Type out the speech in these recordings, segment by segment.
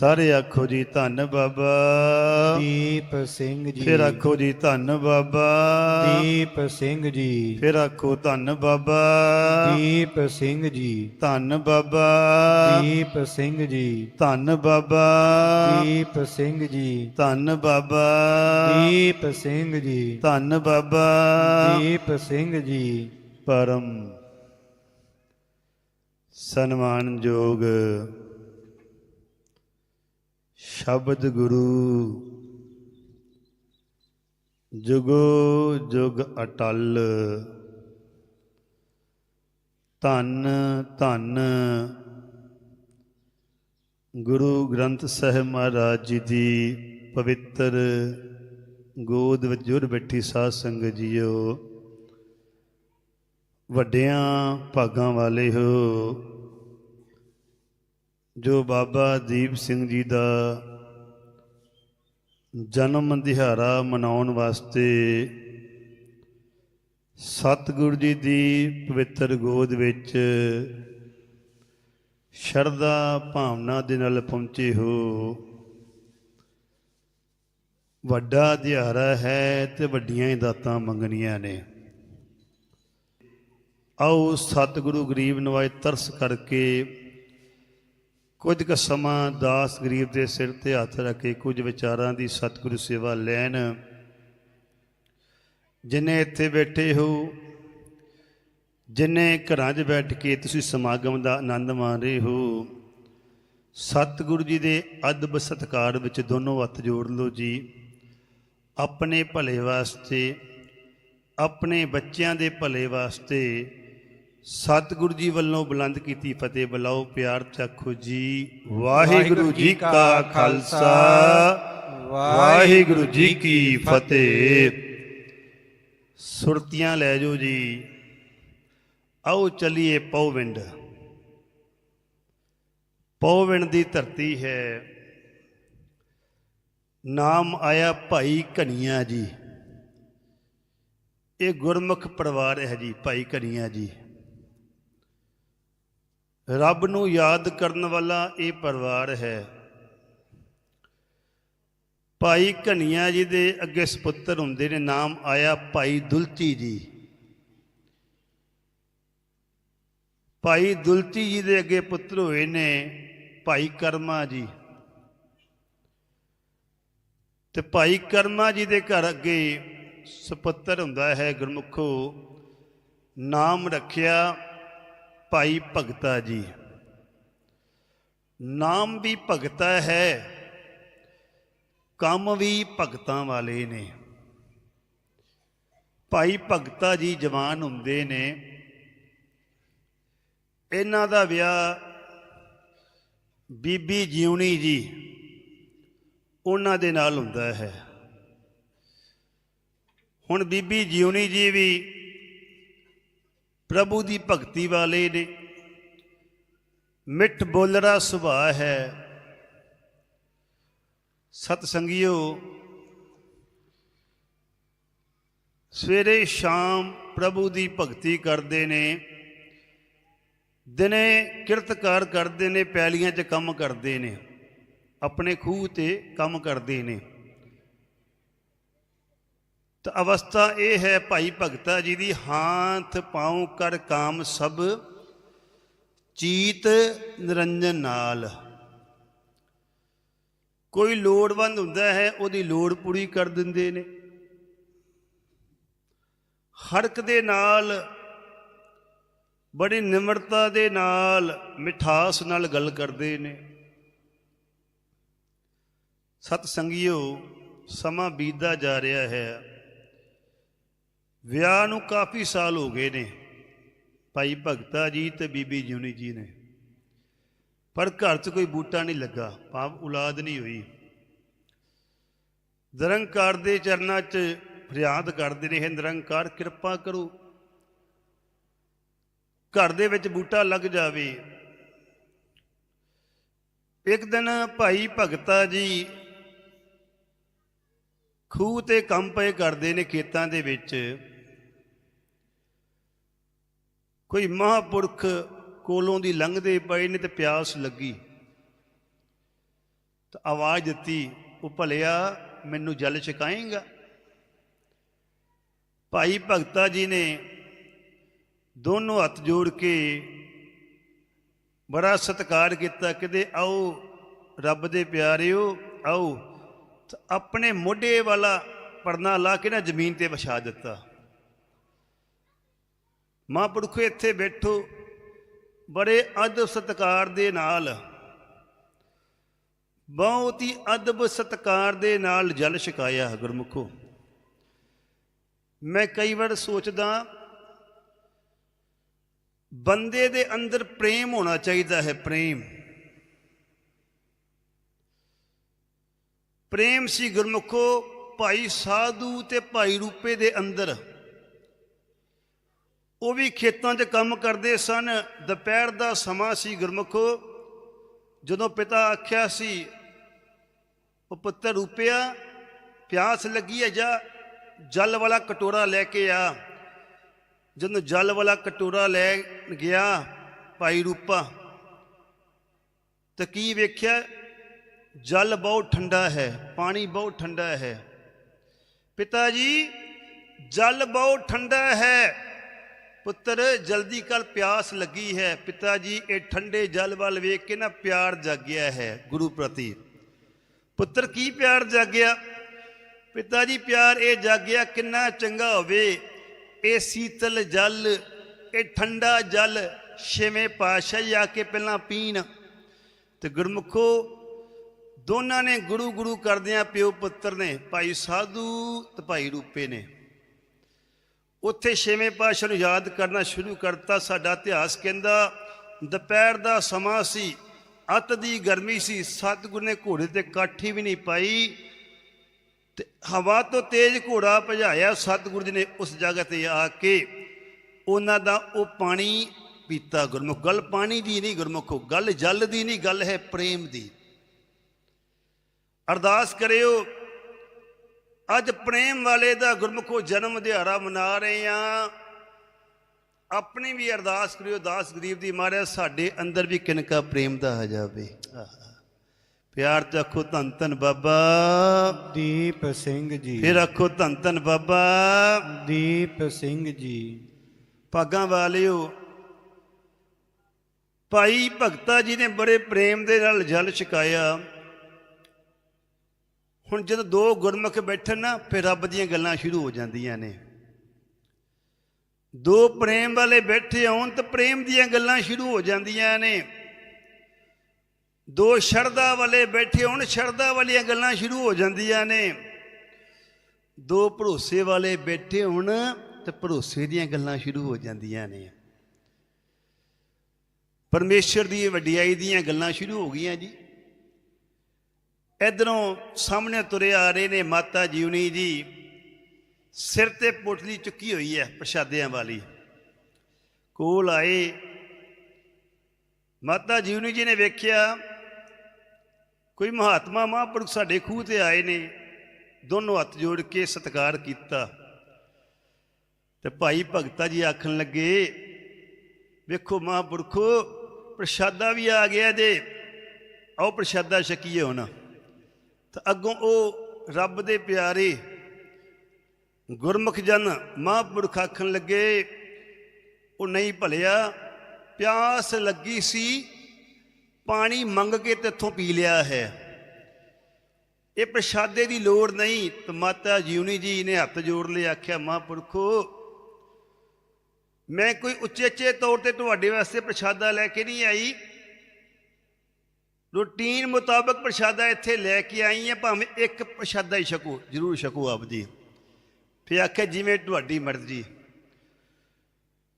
ਸਾਰੇ ਆਖੋ ਜੀ ਧੰਨ ਬਾਬਾ। ਦੀਪ ਸਿੰਘ ਜੀ। ਫਿਰ ਆਖੋ ਜੀ ਧੰਨ ਬਾਬਾ। ਦੀਪ ਸਿੰਘ ਜੀ। ਫਿਰ ਆਖੋ ਧੰਨ ਬਾਬਾ। ਦੀਪ ਸਿੰਘ ਜੀ। ਧੰਨ ਬਾਬਾ। ਦੀਪ ਸਿੰਘ ਜੀ। ਧੰਨ ਬਾਬਾ। ਦੀਪ ਸਿੰਘ ਜੀ। ਧੰਨ ਬਾਬਾ। ਦੀਪ ਸਿੰਘ ਜੀ। ਧੰਨ ਬਾਬਾ। ਦੀਪ ਸਿੰਘ ਜੀ। ਪਰਮ ਸਨਮਾਨਯੋਗ ਸ਼ਬਦ ਗੁਰੂ। ਜੁਗੋ ਜੁਗ ਅਟਲ। ਧੰਨ ਧੰਨ। ਗੁਰੂ ਗ੍ਰੰਥ ਸਾਹਿਬ ਮਹਾਰਾਜ ਜੀ ਦੀ ਪਵਿੱਤਰ ਗੋਦ ਵਿੱਚ ਜੁੜ ਬੈਠੀ ਸਾਧ ਸੰਗਤ ਜੀਓ। ਵੱਡਿਆਂ ਭਾਗਾਂ ਵਾਲੇ ਹੋ। ਜੋ ਬਾਬਾ ਦੀਪ ਸਿੰਘ ਜੀ ਦਾ ਜਨਮ ਦਿਹਾੜਾ ਮਨਾਉਣ ਵਾਸਤੇ ਸਤਿਗੁਰ ਜੀ ਦੀ ਪਵਿੱਤਰ ਗੋਦ ਵਿੱਚ ਸ਼ਰਧਾ ਭਾਵਨਾ ਦੇ ਨਾਲ ਪਹੁੰਚੇ ਹੋ। ਵੱਡਾ ਦਿਹਾੜਾ ਹੈ ਤੇ ਵੱਡੀਆਂ ਹੀ ਦਾਤਾਂ ਮੰਗਣੀਆਂ ਨੇ। ਆਓ ਸਤਿਗੁਰੂ ਗਰੀਬ ਨਵਾਜ ਤਰਸ ਕਰਕੇ ਕੁਝ ਕੁ ਸਮਾਂ ਦਾਸ ਗਰੀਬ ਦੇ ਸਿਰ ਤੇ ਹੱਥ ਰੱਖ ਕੇ ਕੁਝ ਵਿਚਾਰਾਂ ਦੀ ਸਤਿਗੁਰੂ ਸੇਵਾ ਲੈਣ, ਜਿਨੇ ਇੱਥੇ ਬੈਠੇ ਹੋ, ਜਿਨੇ ਘਰਾਂ 'ਚ ਬੈਠ ਕੇ ਤੁਸੀਂ ਸਮਾਗਮ ਦਾ ਆਨੰਦ ਮਾਣ ਰਹੇ ਹੋ, ਸਤਿਗੁਰੂ ਜੀ ਦੇ ਅਦਬ ਸਤਕਾਰ ਵਿੱਚ ਦੋਨੋਂ ਹੱਥ ਜੋੜ ਲਓ ਜੀ। ਆਪਣੇ ਭਲੇ ਵਾਸਤੇ, ਆਪਣੇ ਬੱਚਿਆਂ ਦੇ ਭਲੇ ਵਾਸਤੇ ਸਤਿਗੁਰੂ ਜੀ ਵੱਲੋਂ ਬੁਲੰਦ ਕੀਤੀ ਫਤਿਹ ਬੁਲਾਓ, ਪਿਆਰ ਚੱਖੋ ਜੀ। ਵਾਹਿਗੁਰੂ ਜੀ ਕਾ ਖਾਲਸਾ। ਵਾਹਿਗੁਰੂ ਜੀ ਕੀ ਫਤਿਹ। ਸੁਰਤੀਆਂ ਲੈ ਜਾਓ ਜੀ। ਆਓ ਚਲੀਏ ਪਉਵਿੰਡ। ਪਉਵਿੰਡ ਦੀ ਧਰਤੀ ਹੈ। ਨਾਮ ਆਇਆ ਭਾਈ ਕਨਿਆ ਜੀ। ਇਹ ਗੁਰਮੁਖ ਪਰਿਵਾਰ ਹੈ ਜੀ, ਭਾਈ ਕਨਿਆ ਜੀ। ਰੱਬ ਨੂੰ ਯਾਦ ਕਰਨ ਵਾਲਾ ਇਹ ਪਰਿਵਾਰ ਹੈ। ਭਾਈ ਘਨੀਆ ਜੀ ਦੇ ਅੱਗੇ ਸੁਪੁੱਤਰ ਹੁੰਦੇ ਨੇ, ਨਾਮ ਆਇਆ ਭਾਈ ਦੁਲਚੀ ਜੀ। ਭਾਈ ਦੁਲਚੀ ਜੀ ਦੇ ਅੱਗੇ ਪੁੱਤਰ ਹੋਏ ਨੇ ਭਾਈ ਕਰਮਾ ਜੀ। ਤੇ ਭਾਈ ਕਰਮਾ ਜੀ ਦੇ ਘਰ ਅੱਗੇ ਸੁਪੁੱਤਰ ਹੁੰਦਾ ਹੈ, ਗੁਰਮੁਖੋ, ਨਾਮ ਰੱਖਿਆ ਭਾਈ ਭਗਤਾ ਜੀ। ਨਾਮ ਵੀ ਭਗਤਾ ਹੈ, ਕੰਮ ਵੀ ਭਗਤਾਂ ਵਾਲੇ ਨੇ। ਭਾਈ ਭਗਤਾ ਜੀ ਜਵਾਨ ਹੁੰਦੇ ਨੇ। ਇਹਨਾਂ ਦਾ ਵਿਆਹ ਬੀਬੀ ਜਿਉਣੀ ਜੀ, ਉਹਨਾਂ ਦੇ ਨਾਲ ਹੁੰਦਾ ਹੈ। ਹੁਣ ਬੀਬੀ ਜਿਉਣੀ ਜੀ ਵੀ ਪ੍ਰਭੂ ਦੀ ਭਗਤੀ ਵਾਲੇ ਨੇ। ਮਿੱਠ ਬੋਲੜਾ ਸੁਭਾਅ ਹੈ। ਸਤ ਸੰਗਿਓ ਸਵੇਰੇ ਸ਼ਾਮ ਪ੍ਰਭੂ ਦੀ ਭਗਤੀ ਕਰਦੇ ਨੇ। ਦਿਨੇ ਕਿਰਤਕਾਰ ਕਰਦੇ ਨੇ, ਪੈਲੀਆਂ 'ਚ ਕੰਮ ਕਰਦੇ ਨੇ। ਆਪਣੇ ਖੂਹ ਤੇ ਕੰਮ ਕਰਦੇ ਨੇ। ਤਾਂ ਅਵਸਥਾ ਇਹ ਹੈ ਭਾਈ ਭਗਤਾ ਜੀ ਦੀ, ਹਾਥ ਪਾਉ ਕਰ ਕਾਮ ਸਭ, ਚੀਤ ਨਿਰੰਜਨ ਨਾਲ। ਕੋਈ ਲੋੜਵੰਦ ਹੁੰਦਾ ਹੈ, ਉਹਦੀ ਲੋੜ ਪੂਰੀ ਕਰ ਦਿੰਦੇ ਨੇ। ਹਰਕ ਦੇ ਨਾਲ, ਬੜੀ ਨਿਮਰਤਾ ਦੇ ਨਾਲ, ਮਿਠਾਸ ਨਾਲ ਗੱਲ ਕਰਦੇ ਨੇ। ਸਤ ਸੰਗਿਓ ਸਮਾਂ ਬੀਤਦਾ ਜਾ ਰਿਹਾ ਹੈ। ਵਿਆਹ ਨੂੰ ਕਾਫੀ ਸਾਲ ਹੋ ਗਏ ਨੇ। ਭਾਈ ਭਗਤਾ ਜੀ ਤੇ ਬੀਬੀ ਜਿਉਣੀ ਜੀ ਨੇ। ਪਰ ਘਰ 'ਚ ਕੋਈ ਬੂਟਾ ਨਹੀਂ ਲੱਗਾ, ਭਾਵ ਔਲਾਦ ਨਹੀਂ ਹੋਈ। ਨਿਰੰਕਾਰ ਦੇ ਚਰਨਾਂ 'ਚ ਫਰਿਆਦ ਕਰਦੇ ਰਹੇ ਨਿਰੰਕਾਰ ਕਿਰਪਾ ਕਰੋ। ਘਰ ਦੇ ਵਿੱਚ ਬੂਟਾ ਲੱਗ ਜਾਵੇ। ਇੱਕ ਦਿਨ ਭਾਈ ਭਗਤਾ ਜੀ ਖੂਹ ਤੇ ਕੰਮ ਪਏ ਕਰਦੇ ਨੇ ਖੇਤਾਂ ਦੇ ਵਿੱਚ। ਕੋਈ ਮਹਾਪੁਰਖ ਕੋਲੋਂ ਦੀ ਲੰਘਦੇ ਪਏ ਨੇ ਤੇ ਪਿਆਸ ਲੱਗੀ। ਤਾਂ ਆਵਾਜ਼ ਦਿੱਤੀ, ਉਹ ਭਲਿਆ, ਮੈਨੂੰ ਜਲ ਛਕਾਏਗਾ? ਭਾਈ ਭਗਤਾ ਜੀ ਨੇ ਦੋਨੋਂ ਹੱਥ ਜੋੜ ਕੇ ਬੜਾ ਸਤਿਕਾਰ ਕੀਤਾ ਕਿਤੇ ਆਓ ਰੱਬ ਦੇ ਪਿਆਰਿਓ, ਆਓ। ਆਪਣੇ ਮੋਢੇ ਵਾਲਾ ਪਰਨਾ ਲਾ ਕੇ ਨਾ ਜ਼ਮੀਨ ਤੇ ਵਿਛਾ ਦਿੱਤਾ। ਮਹਾਂਪੁਰਖੋ, ਇੱਥੇ ਬੈਠੋ। ਬੜੇ ਅਦਬ ਸਤਿਕਾਰ ਦੇ ਨਾਲ, ਬਹੁਤ ਹੀ ਅਦਬ ਸਤਿਕਾਰ ਦੇ ਨਾਲ ਜਲ ਛਕਾਇਆ ਗੁਰਮੁਖੋ। ਮੈਂ ਕਈ ਵਾਰ ਸੋਚਦਾ, ਬੰਦੇ ਦੇ ਅੰਦਰ ਪ੍ਰੇਮ ਹੋਣਾ ਚਾਹੀਦਾ ਹੈ, ਪ੍ਰੇਮ। ਪ੍ਰੇਮ ਸੀ ਗੁਰਮੁਖੋ, ਭਾਈ ਸਾਧੂ ਤੇ ਭਾਈ ਰੂਪੇ ਦੇ ਅੰਦਰ। ਉਹ ਵੀ ਖੇਤਾਂ 'ਚ ਕੰਮ ਕਰਦੇ ਸਨ। ਦੁਪਹਿਰ ਦਾ ਸਮਾਂ ਸੀ ਗੁਰਮੁਖੋ। ਜਦੋਂ ਪਿਤਾ ਆਖਿਆ ਸੀ, ਉਹ ਪੁੱਤਰ ਰੂਪਿਆ, ਪਿਆਸ ਲੱਗੀ ਹੈ, ਜਾ ਜਲ ਵਾਲਾ ਕਟੋਰਾ ਲੈ ਕੇ ਆ। ਜਦੋਂ ਜਲ ਵਾਲਾ ਕਟੋਰਾ ਲੈ ਗਿਆ, ਭਾਈ ਰੂਪਾ, ਤਾਂ ਕੀ ਵੇਖਿਆ? ਜਲ ਬਹੁਤ ਠੰਡਾ ਹੈ, ਪਾਣੀ ਬਹੁਤ ਠੰਡਾ ਹੈ। ਪਿਤਾ ਜੀ, ਜਲ ਬਹੁਤ ਠੰਡਾ ਹੈ ਪੁੱਤਰ, ਜਲਦੀ ਕਰ ਪਿਆਸ ਲੱਗੀ ਹੈ। ਪਿਤਾ ਜੀ, ਇਹ ਠੰਡੇ ਜਲ ਵੱਲ ਵੇਖ ਕੇ ਨਾ ਪਿਆਰ ਜਾਗਿਆ ਹੈ ਗੁਰੂ ਪ੍ਰਤੀ। ਪੁੱਤਰ, ਕੀ ਪਿਆਰ ਜਾਗਿਆ? ਪਿਤਾ ਜੀ, ਪਿਆਰ ਇਹ ਜਾਗਿਆ ਕਿੰਨਾ ਚੰਗਾ ਹੋਵੇ। ਇਹ ਸੀਤਲ ਜਲ, ਇਹ ਠੰਡਾ ਜਲ ਛੇਵੇਂ ਪਾਤਸ਼ਾਹੀ ਆ ਕੇ ਪਹਿਲਾਂ ਪੀਣ। ਤੇ ਗੁਰਮੁਖੋ, ਦੋਨਾਂ ਨੇ ਗੁਰੂ ਗੁਰੂ ਕਰਦਿਆਂ ਪਿਓ ਪੁੱਤਰ ਨੇ, ਭਾਈ ਸਾਧੂ ਤੇ ਭਾਈ ਰੂਪੇ ਨੇ। ਉੱਥੇ ਛੇਵੇਂ ਪਾਤਸ਼ਾਹ ਨੂੰ ਯਾਦ ਕਰਨਾ ਸ਼ੁਰੂ ਕਰਤਾ ਸਾਡਾ ਇਤਿਹਾਸ ਕਹਿੰਦਾ, ਦੁਪਹਿਰ ਦਾ ਸਮਾਂ ਸੀ, ਅੱਤ ਦੀ ਗਰਮੀ ਸੀ, ਸਤਿਗੁਰ ਨੇ ਘੋੜੇ ਤੇ ਕਾਠੀ ਵੀ ਨਹੀਂ ਪਾਈ ਤੇ ਹਵਾ ਤੋਂ ਤੇਜ਼ ਘੋੜਾ ਭਜਾਇਆ ਸਤਿਗੁਰੂ ਜੀ ਨੇ ਉਸ ਜਗ੍ਹਾ ਤੇ ਆ ਕੇ। ਉਹਨਾਂ ਦਾ ਉਹ ਪਾਣੀ ਪੀਤਾ ਗੁਰਮੁਖ, ਗੱਲ ਪਾਣੀ ਦੀ ਨਹੀਂ ਗੁਰਮੁਖੋ, ਗੱਲ ਜਲ ਦੀ ਨਹੀਂ, ਗੱਲ ਹੈ ਪ੍ਰੇਮ ਦੀ। ਅਰਦਾਸ ਕਰਿਓ ਅੱਜ ਪ੍ਰੇਮ ਵਾਲੇ ਦਾ ਗੁਰਮੁਖੋ ਜਨਮ ਦਿਹਾੜਾ ਮਨਾ ਰਹੇ ਆ। ਆਪਣੀ ਵੀ ਅਰਦਾਸ ਕਰਿਓ ਦਾਸ ਗਰੀਬ ਦੀ ਮਾਰੇ ਸਾਡੇ ਅੰਦਰ ਵੀ ਕਿਨਕਾ ਪ੍ਰੇਮ ਦਾ ਆ ਜਾਵੇ। ਪਿਆਰ ਤੇ ਆਖੋ ਧੰਨ ਧੰਨ ਬਾਬਾ। ਦੀਪ ਸਿੰਘ ਜੀ। ਫਿਰ ਆਖੋ ਧੰਨ ਧੰਨ ਬਾਬਾ। ਦੀਪ ਸਿੰਘ ਜੀ। ਭਾਗਾਂ ਵਾਲਿਓ ਭਾਈ ਭਗਤਾ ਜੀ ਨੇ ਬੜੇ ਪ੍ਰੇਮ ਦੇ ਨਾਲ ਜਲ ਛਕਾਇਆ। ਹੁਣ ਜਦੋਂ ਦੋ ਗੁਰਮੁਖ ਬੈਠਣ ਨਾ, ਫਿਰ ਰੱਬ ਦੀਆਂ ਗੱਲਾਂ ਸ਼ੁਰੂ ਹੋ ਜਾਂਦੀਆਂ ਨੇ। ਦੋ ਪ੍ਰੇਮ ਵਾਲੇ ਬੈਠੇ ਹੋਣ ਤਾਂ ਪ੍ਰੇਮ ਦੀਆਂ ਗੱਲਾਂ ਸ਼ੁਰੂ ਹੋ ਜਾਂਦੀਆਂ ਨੇ। ਦੋ ਸ਼ਰਧਾ ਵਾਲੇ ਬੈਠੇ ਹੋਣ, ਸ਼ਰਧਾ ਵਾਲੀਆਂ ਗੱਲਾਂ ਸ਼ੁਰੂ ਹੋ ਜਾਂਦੀਆਂ ਨੇ। ਦੋ ਭਰੋਸੇ ਵਾਲੇ ਬੈਠੇ ਹੋਣ ਤੇ ਭਰੋਸੇ ਦੀਆਂ ਗੱਲਾਂ ਸ਼ੁਰੂ ਹੋ ਜਾਂਦੀਆਂ ਨੇ। ਪਰਮੇਸ਼ਰ ਦੀ ਵਡਿਆਈ ਦੀਆਂ ਗੱਲਾਂ ਸ਼ੁਰੂ ਹੋ ਗਈਆਂ ਜੀ। ਇਧਰੋਂ ਸਾਹਮਣੇ ਤੁਰੇ ਆ ਰਹੇ ਨੇ ਮਾਤਾ ਜੀਵਨੀ ਜੀ। ਸਿਰ ਤੇ ਪੋਟਲੀ ਚੁੱਕੀ ਹੋਈ ਹੈ ਪ੍ਰਸ਼ਾਦਿਆਂ ਵਾਲੀ। ਕੋਲ ਆਏ। ਮਾਤਾ ਜੀਵਨੀ ਜੀ ਨੇ ਵੇਖਿਆ, ਕੋਈ ਮਹਾਤਮਾ ਮਹਾਂਪੁਰਖ ਸਾਡੇ ਖੂਹ ਤੇ ਆਏ ਨੇ। ਦੋਨੋਂ ਹੱਥ ਜੋੜ ਕੇ ਸਤਿਕਾਰ ਕੀਤਾ। ਤੇ ਭਾਈ ਭਗਤਾ ਜੀ ਆਖਣ ਲੱਗੇ, ਵੇਖੋ ਮਹਾਂਪੁਰਖੋ, ਪ੍ਰਸ਼ਾਦਾ ਵੀ ਆ ਗਿਆ ਜੇ। ਆਓ ਪ੍ਰਸ਼ਾਦਾ ਛਕੀਏ ਹੁਣ। ਤਾਂ ਅੱਗੋਂ ਉਹ ਰੱਬ ਦੇ ਪਿਆਰੇ ਗੁਰਮੁਖ ਜਨ ਮਹਾਂਪੁਰਖ ਆਖਣ ਲੱਗੇ, ਉਹ ਨਹੀਂ ਭਲਿਆ, ਪਿਆਸ ਲੱਗੀ ਸੀ, ਪਾਣੀ ਮੰਗ ਕੇ ਤੇਥੋਂ ਪੀ ਲਿਆ ਹੈ। ਇਹ ਪ੍ਰਸ਼ਾਦੇ ਦੀ ਲੋੜ ਨਹੀਂ। ਤੇ ਮਾਤਾ ਜੀਵਨੀ ਜੀ ਨੇ ਹੱਥ ਜੋੜ ਲਿਆ, ਆਖਿਆ, ਮਹਾਂਪੁਰਖੋ, ਮੈਂ ਕੋਈ ਉੱਚੇ-ਉੱਚੇ ਤੌਰ ਤੇ ਤੁਹਾਡੇ ਵਾਸਤੇ ਪ੍ਰਸ਼ਾਦਾ ਲੈ ਕੇ ਨਹੀਂ ਆਈ। ਰੂਟੀਨ ਮੁਤਾਬਕ ਪ੍ਰਸ਼ਾਦਾ ਇੱਥੇ ਲੈ ਕੇ ਆਈ ਹਾਂ ਭਾਵੇਂ ਇੱਕ ਪ੍ਰਸ਼ਾਦਾ ਹੀ ਛਕੋ, ਜ਼ਰੂਰ ਛਕੋ ਆਪ ਜੀ ਫਿਰ ਆਖਿਆ, ਜਿਵੇਂ ਤੁਹਾਡੀ ਮਰਜ਼ੀ।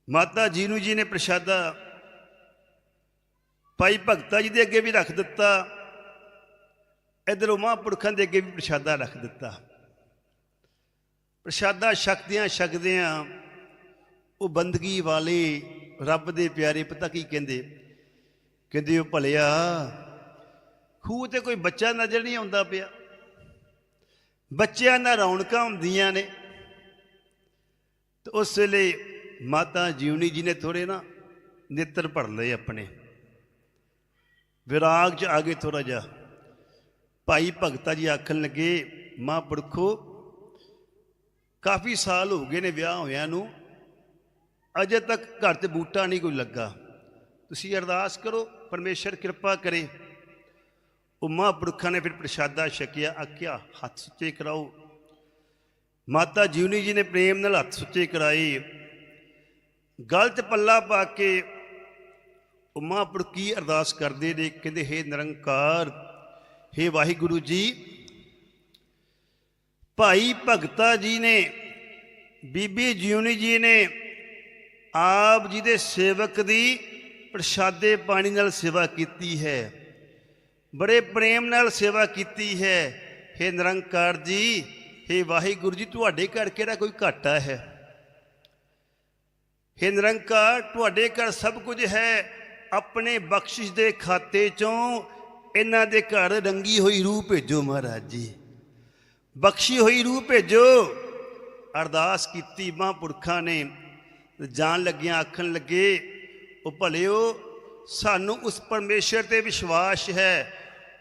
ਮਾਤਾ ਜੀਨੂ ਜੀ ਨੇ ਪ੍ਰਸ਼ਾਦਾ ਭਾਈ ਭਗਤਾ ਜੀ ਦੇ ਅੱਗੇ ਵੀ ਰੱਖ ਦਿੱਤਾ, ਇਧਰ ਮਹਾਂਪੁਰਖਾਂ ਦੇ ਅੱਗੇ ਵੀ ਪ੍ਰਸ਼ਾਦਾ ਰੱਖ ਦਿੱਤਾ। ਪ੍ਰਸ਼ਾਦਾ ਛਕਦਿਆਂ ਛਕਦਿਆਂ ਉਹ ਬੰਦਗੀ ਵਾਲੇ ਰੱਬ ਦੇ ਪਿਆਰੇ, ਪਤਾ ਕੀ ਕਹਿੰਦੇ? ਕਹਿੰਦੇ, ਉਹ ਭਲਿਆ ਖੂਹ ਤੇ ਕੋਈ ਬੱਚਾ ਨਜ਼ਰ ਨਹੀਂ ਆਉਂਦਾ ਪਿਆ। ਬੱਚਿਆਂ ਨਾਲ ਰੌਣਕਾਂ ਹੁੰਦੀਆਂ ਨੇ। ਤੇ ਉਸ ਵੇਲੇ ਮਾਤਾ ਜੀਵਨੀ ਜੀ ਨੇ ਥੋੜੇ ਨਾ ਨੇਤਰ ਭਰ ਲਏ ਆਪਣੇ। ਵਿਰਾਗ ਚ ਆ ਗਏ ਥੋੜਾ ਜਿਹਾ। ਭਾਈ ਭਗਤਾ ਜੀ ਆਖਣ ਲੱਗੇ, ਮਹਾਂਪੁਰਖੋ, ਕਾਫੀ ਸਾਲ ਹੋ ਗਏ ਨੇ ਵਿਆਹ ਹੋਇਆਂ ਨੂੰ। ਅਜੇ ਤੱਕ ਘਰ 'ਤੇ ਬੂਟਾ ਨਹੀਂ ਕੋਈ ਲੱਗਾ। ਤੁਸੀਂ ਅਰਦਾਸ ਕਰੋ, ਪਰਮੇਸ਼ਰ ਕਿਰਪਾ ਕਰੇ। ਉਹ ਮਹਾਂਪੁਰਖਾਂ ਨੇ ਫਿਰ ਪ੍ਰਸ਼ਾਦਾ ਛਕਿਆ, ਆਖਿਆ, ਹੱਥ ਸੁੱਚੇ ਕਰਾਓ। ਮਾਤਾ ਜੀਵਨੀ ਜੀ ਨੇ ਪ੍ਰੇਮ ਨਾਲ ਹੱਥ ਸੁੱਚੇ ਕਰਾਏ। ਗਲਤ ਪੱਲਾ ਪਾ ਕੇ ਉਹ ਮਹਾਂਪੁਰਖ ਕੀ ਅਰਦਾਸ ਕਰਦੇ ਨੇ? ਕਹਿੰਦੇ, ਹੇ ਨਿਰੰਕਾਰ, ਹੇ ਵਾਹਿਗੁਰੂ ਜੀ, ਭਾਈ ਭਗਤਾ ਜੀ ਨੇ, ਬੀਬੀ ਜਿਉਨੀ ਜੀ ਨੇ ਆਪ ਜੀ ਦੇ ਸੇਵਕ ਦੀ ਪ੍ਰਸ਼ਾਦੇ ਪਾਣੀ ਨਾਲ ਸੇਵਾ ਕੀਤੀ ਹੈ। ਬੜੇ ਪ੍ਰੇਮ ਨਾਲ ਸੇਵਾ ਕੀਤੀ ਹੈ। ਹੇ ਨਿਰੰਕਾਰ ਜੀ, ਹੇ ਵਾਹਿਗੁਰੂ ਜੀ, ਤੁਹਾਡੇ ਘਰ ਕਿਹੜਾ ਕੋਈ ਘਾਟਾ ਹੈ? ਹੇ ਨਿਰੰਕਾਰ, ਤੁਹਾਡੇ ਘਰ ਸਭ ਕੁਝ ਹੈ। ਆਪਣੇ ਬਖਸ਼ਿਸ਼ ਦੇ ਖਾਤੇ ਚੋਂ ਇਹਨਾਂ ਦੇ ਘਰ ਰੰਗੀ ਹੋਈ ਰੂਹ ਭੇਜੋ ਮਹਾਰਾਜ ਜੀ। ਬਖਸ਼ੀ ਹੋਈ ਰੂਹ ਭੇਜੋ। ਅਰਦਾਸ ਕੀਤੀ ਮਹਾਂਪੁਰਖਾਂ ਨੇ। ਜਾਣ ਲੱਗਿਆਂ, ਆਖਣ ਲੱਗੇ, ਉਹ ਭਲਿਓ ਸਾਨੂੰ ਉਸ ਪਰਮੇਸ਼ਰ ਤੇ ਵਿਸ਼ਵਾਸ ਹੈ।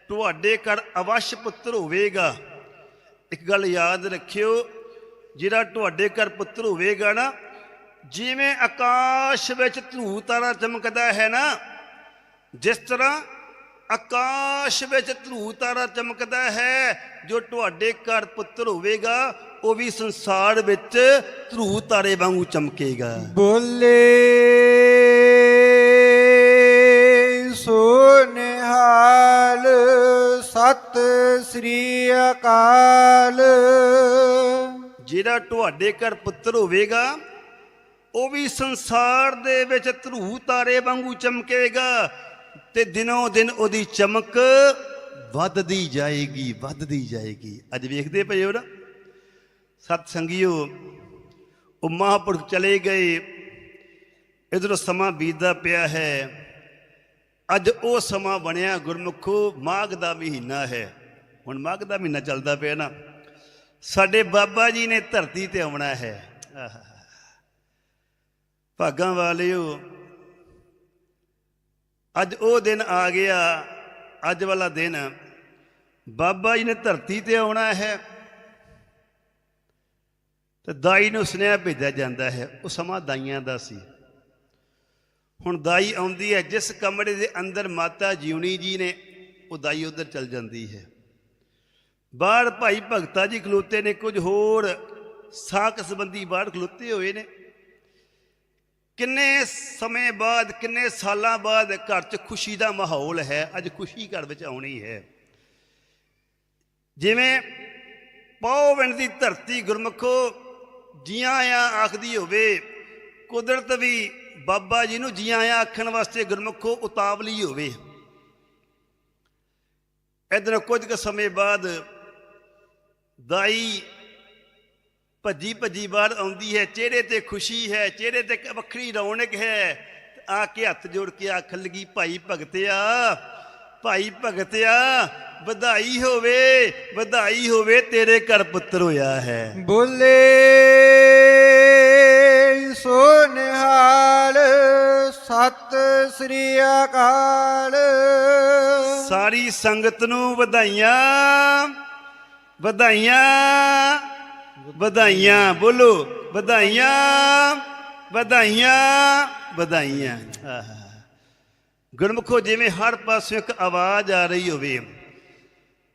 ਤੁਹਾਡੇ ਘਰ ਅਵਸ਼ ਪੁੱਤਰ ਹੋਵੇਗਾ। ਇੱਕ ਗੱਲ ਯਾਦ ਰੱਖਿਓ, ਜਿਹੜਾ ਤੁਹਾਡੇ ਘਰ ਪੁੱਤਰ ਹੋਵੇਗਾ ਨਾ, ਜਿਵੇਂ ਆਕਾਸ਼ ਵਿੱਚ ਧਰੂ ਤਾਰਾ ਚਮਕਦਾ ਹੈ ਨਾ, ਜਿਸ ਤਰ੍ਹਾਂ ਆਕਾਸ਼ ਵਿੱਚ ਧਰੂ ਤਾਰਾ ਚਮਕਦਾ ਹੈ, ਜੋ ਤੁਹਾਡੇ ਘਰ ਪੁੱਤਰ ਹੋਵੇਗਾ, ਉਹ ਵੀ ਸੰਸਾਰ ਵਿੱਚ ਧਰੂ ਤਾਰੇ ਵਾਂਗੂ ਚਮਕੇਗਾ। ਬੋਲੇ। ਸੋ ਨਿਹਾਲ ਸਤ ਸ੍ਰੀ ਅਕਾਲ। ਜਿਹੜਾ ਤੁਹਾਡੇ ਘਰ ਪੁੱਤਰ ਹੋਵੇਗਾ, ਉਹ ਵੀ ਸੰਸਾਰ ਦੇ ਵਿੱਚ ਧਰੂ ਤਾਰੇ ਵਾਂਗੂ ਚਮਕੇਗਾ ਤੇ ਦਿਨੋਂ ਦਿਨ ਉਹਦੀ ਚਮਕ ਵੱਧਦੀ ਜਾਏਗੀ ਵੱਧਦੀ ਜਾਏਗੀ। ਅੱਜ ਵੇਖਦੇ ਪਏ ਹੋ ਨਾ? ਸਤ ਸੰਗੀਓ ਉਹ ਮਹਾਂਪੁਰਖ ਚਲੇ ਗਏ। ਇਧਰੋਂ ਸਮਾਂ ਬੀਤਦਾ ਪਿਆ ਹੈ। ਅੱਜ ਉਹ ਸਮਾਂ ਬਣਿਆ ਗੁਰਮੁਖੋ, ਮਾਘ ਦਾ ਮਹੀਨਾ ਹੈ। ਹੁਣ ਮਾਘ ਦਾ ਮਹੀਨਾ ਚੱਲਦਾ ਪਿਆ ਨਾ। ਸਾਡੇ ਬਾਬਾ ਜੀ ਨੇ ਧਰਤੀ ਤੇ ਆਉਣਾ ਹੈ। ਭਾਗਾਂ ਵਾਲਿਓ, ਅੱਜ ਉਹ ਦਿਨ ਆ ਗਿਆ, ਅੱਜ ਵਾਲਾ ਦਿਨ। ਬਾਬਾ ਜੀ ਨੇ ਧਰਤੀ ਤੇ ਆਉਣਾ ਹੈ ਤੇ ਦਾਈ ਨੂੰ ਸੁਨੇਹਾ ਭੇਜਿਆ ਜਾਂਦਾ ਹੈ। ਉਹ ਸਮਾਂ ਦਾਈਆਂ ਦਾ ਸੀ। ਹੁਣ ਦਾਈ ਆਉਂਦੀ ਹੈ, ਜਿਸ ਕਮਰੇ ਦੇ ਅੰਦਰ ਮਾਤਾ ਜਿਉਣੀ ਜੀ ਨੇ, ਉਹ ਦਾਈ ਉਧਰ ਚਲ ਜਾਂਦੀ ਹੈ। ਬਾਹਰ ਭਾਈ ਭਗਤਾ ਜੀ ਖਲੋਤੇ ਨੇ, ਕੁਝ ਹੋਰ ਸਾਕ ਸੰਬੰਧੀ ਬਾਹਰ ਖਲੋਤੇ ਹੋਏ ਨੇ। ਕਿੰਨੇ ਸਮੇਂ ਬਾਅਦ, ਕਿੰਨੇ ਸਾਲਾਂ ਬਾਅਦ ਘਰ 'ਚ ਖੁਸ਼ੀ ਦਾ ਮਾਹੌਲ ਹੈ, ਅੱਜ ਖੁਸ਼ੀ ਘਰ ਵਿੱਚ ਆਉਣੀ ਹੈ। ਜਿਵੇਂ ਪੌਵਨ ਦੀ ਧਰਤੀ ਗੁਰਮਖੋ, ਜੀਆਂ ਆ ਆਖਦੀ ਹੋਵੇ, ਕੁਦਰਤ ਵੀ ਬਾਬਾ ਜੀ ਨੂੰ ਜੀਆਂ ਆ ਆਖਣ ਵਾਸਤੇ ਗੁਰਮਖੋ ਉਤਾਵਲੀ ਹੋਵੇ। ਇਧਰ ਕੁਝ ਕੁ ਸਮੇਂ ਬਾਅਦ ਦਾਈ ਭੱਜੀ ਭੱਜੀ ਬਾਹਰ ਆਉਂਦੀ ਹੈ, ਚਿਹਰੇ ਤੇ ਖੁਸ਼ੀ ਹੈ, ਚਿਹਰੇ ਤੇ ਵੱਖਰੀ ਰੌਣਕ ਹੈ। ਆ ਕੇ ਹੱਥ ਜੋੜ ਕੇ ਆਖਣ ਲੱਗੀ, ਭਾਈ ਭਗਤਿਆ ਭਾਈ ਭਗਤਿਆ, ਵਧਾਈ ਹੋਵੇ ਵਧਾਈ ਹੋਵੇ ਤੇਰੇ ਘਰ ਪੁੱਤਰ ਹੋਇਆ ਹੈ। ਬੋਲੇ ਸੋ ਨਿਹਾਲ ਸਤ ਸ੍ਰੀ ਅਕਾਲ ਸਾਰੀ ਸੰਗਤ ਨੂੰ ਵਧਾਈਆਂ ਵਧਾਈਆਂ ਵਧਾਈਆਂ, ਬੋਲੋ, ਵਧਾਈਆਂ ਵਧਾਈਆਂ ਵਧਾਈਆਂ ਆਹਾ। ਜਿਵੇਂ ਹਰ ਪਾਸੇ ਇੱਕ ਆਵਾਜ਼ ਆ ਰਹੀ ਹੋਵੇ,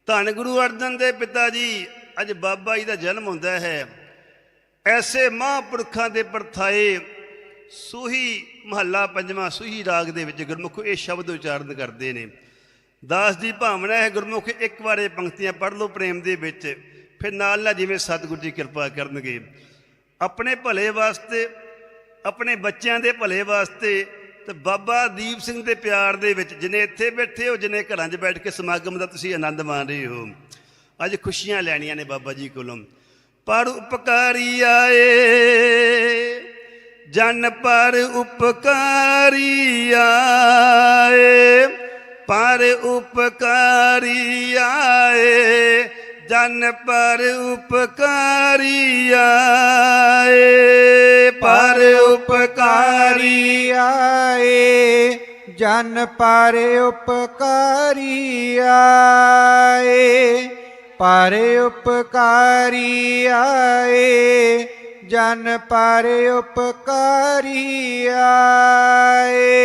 ਧੰਨ ਗੁਰੂ ਅਰਜਨ ਦੇ ਪਿਤਾ ਜੀ, ਅੱਜ ਬਾਬਾ ਜੀ ਦਾ ਜਨਮ ਹੁੰਦਾ ਹੈ ਐਸੇ ਮਹਾਂਪੁਰਖਾਂ ਦੇ ਪਰਥਾਏ ਸੂਹੀ ਮਹੱਲਾ ਪੰਜਵਾਂ ਸੂਹੀ ਰਾਗ ਦੇ ਵਿੱਚ ਗੁਰਮੁਖ ਇਹ ਸ਼ਬਦ ਉਚਾਰਨ ਕਰਦੇ ਨੇ। ਦਾਸ ਦੀ ਭਾਵਨਾ ਹੈ, ਗੁਰਮੁਖ ਇੱਕ ਵਾਰ ਇਹ ਪੰਕਤੀਆਂ ਪੜ੍ਹ ਲਓ ਪ੍ਰੇਮ ਦੇ ਵਿੱਚ, ਫਿਰ ਨਾਲ ਨਾਲ ਜਿਵੇਂ ਸਤਿਗੁਰੂ ਜੀ ਕਿਰਪਾ ਕਰਨਗੇ। ਆਪਣੇ ਭਲੇ ਵਾਸਤੇ, ਆਪਣੇ ਬੱਚਿਆਂ ਦੇ ਭਲੇ ਵਾਸਤੇ ਤੇ ਬਾਬਾ ਦੀਪ ਸਿੰਘ ਦੇ ਪਿਆਰ ਦੇ ਵਿੱਚ ਜਿਨੇ ਇੱਥੇ ਬੈਠੇ ਹੋ, ਜਿਨੇ ਘਰਾਂ 'ਚ ਬੈਠ ਕੇ ਸਮਾਗਮ ਦਾ ਤੁਸੀਂ ਆਨੰਦ ਮਾਣ ਰਹੇ ਹੋ। ਅੱਜ ਖੁਸ਼ੀਆਂ ਲੈਣੀਆਂ ਨੇ ਬਾਬਾ ਜੀ ਕੋਲੋਂ। ਪਰ ਉਪਕਾਰੀ ਆਏ। ਜਨ ਪਰ ਉਪਕਾਰੀ ਆਏ। ਪਰ ਉਪਕਾਰੀ ਆਏ। ਜਨ ਪਰ ਉਪਕਾਰੀ ਆਏ। ਪਰ ਉਪਕਾਰੀ ਆਏ। ਜਨ ਪਰ ਉਪਕਾਰੀ ਆਏ। ਪਰ ਉਪਕਾਰੀ ਆਏ, ਜਨ ਪਰ ਉਪਕਾਰੀ ਆਏ।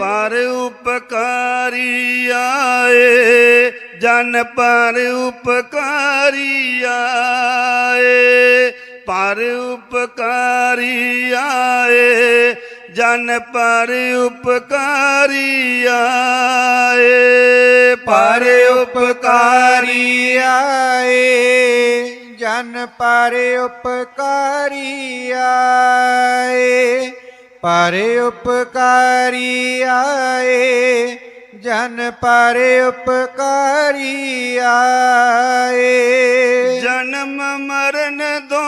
ਪਰ ਉਪਕਾਰੀ ਆਏ, ਜਨ ਪਰ ਉਪਕਾਰੀ ਆਏ। ਪਰ ਉਪਕਾਰੀ ਆਏ ਜਨ ਪਰ ਉਪਕਾਰੀ ਆਏ, ਪਰ ਉਪਕਾਰੀ ਆਏ। ਜਨ ਪਰ ਉਪਕਾਰੀ ਆਏ, ਪਰ ਉਪਕਾਰੀ ਆਏ। ਜਨ ਪਰ ਉਪਕਾਰੀ ਆਏ। ਜਨਮ ਮਰਨ ਦੋ